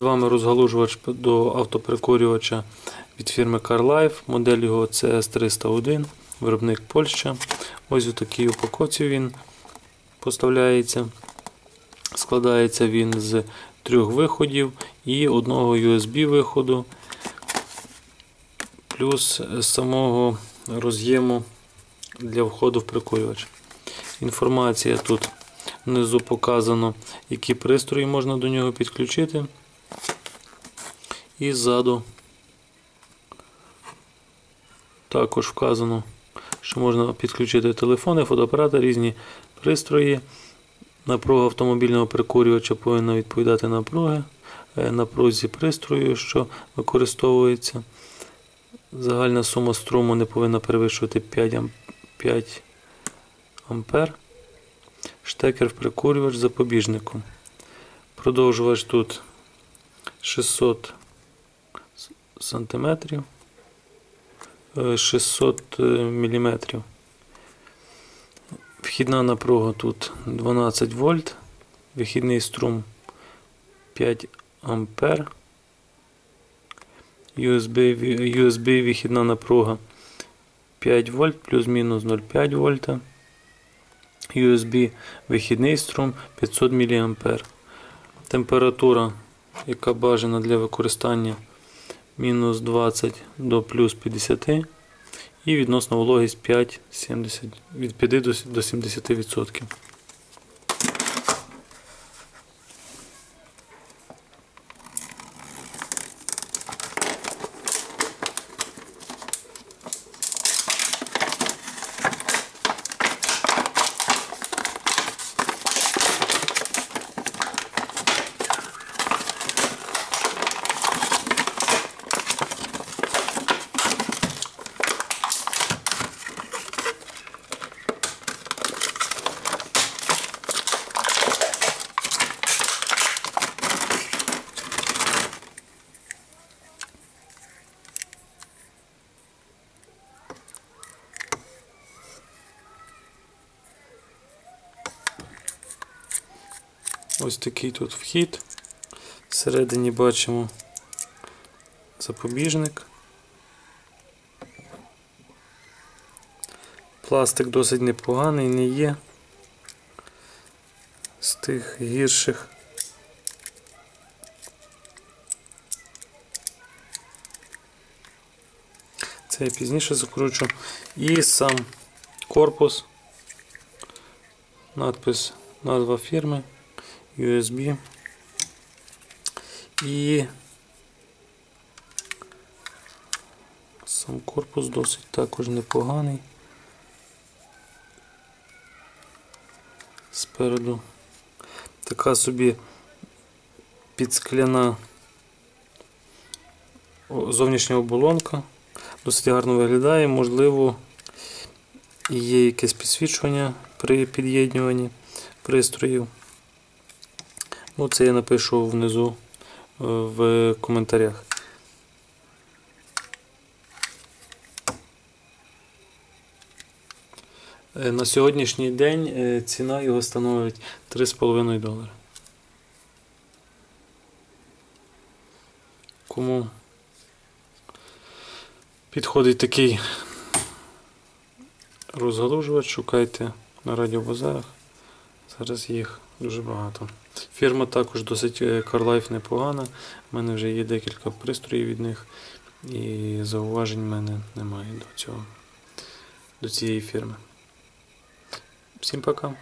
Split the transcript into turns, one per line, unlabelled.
З вами розгалужувач до автоперекурювача від фірми CarLife. Модель його CS301, виробник Польща. Ось у такій упаковці він поставляється. Складається він з трьох виходів і одного USB виходу, плюс самого роз'єму для входу в прикурювач. Інформація тут внизу показано, які пристрої можна до нього підключити. І ззаду також вказано, що можна підключити телефони, фотоапарати, різні пристрої. Напруга автомобільного прикурювача повинна відповідати напруги, е, напрузі пристрою, що використовується. Загальна сума струму не повинна перевищувати 5 ам- 5 ампер. Штекер в прикурювач запобіжником. Продовжувач тут 600 с- сантиметрів, е, 600 е, міліметрів. Вхідна напруга тут 12 вольт, вихідний струм 5 ампер. USB, USB вихідна напруга 5 вольт плюс-мінус 0,5 вольта. USB вихідний струм 500 мА. Температура, яка бажана для використання мінус 20 до плюс 50 і відносна вологість 5, 70, від 5 до до 70%. Ось такий тут вхід. Всередині бачимо запобіжник. Пластик досить непоганий, не є з тих гірших. Це я пізніше закручу. І сам корпус, надпис, назва фірми. USB і сам корпус досить також непоганий. Спереду така собі підскляна зовнішня оболонка. Досить гарно виглядає, можливо, є якесь підсвічування при під'єднуванні пристроїв. Ну, це я напишу внизу е, в коментарях. Е, На сьогоднішній день е, ціна його становить 3,5 долари. Кому підходить такий розгалужувач, шукайте на радіобазарах. Зараз їх дуже багато. Фірма також досить е, CarLife непогана. У мене вже є декілька пристроїв від них, і зауважень в мене немає до цього, до цієї фірми. Всім пока.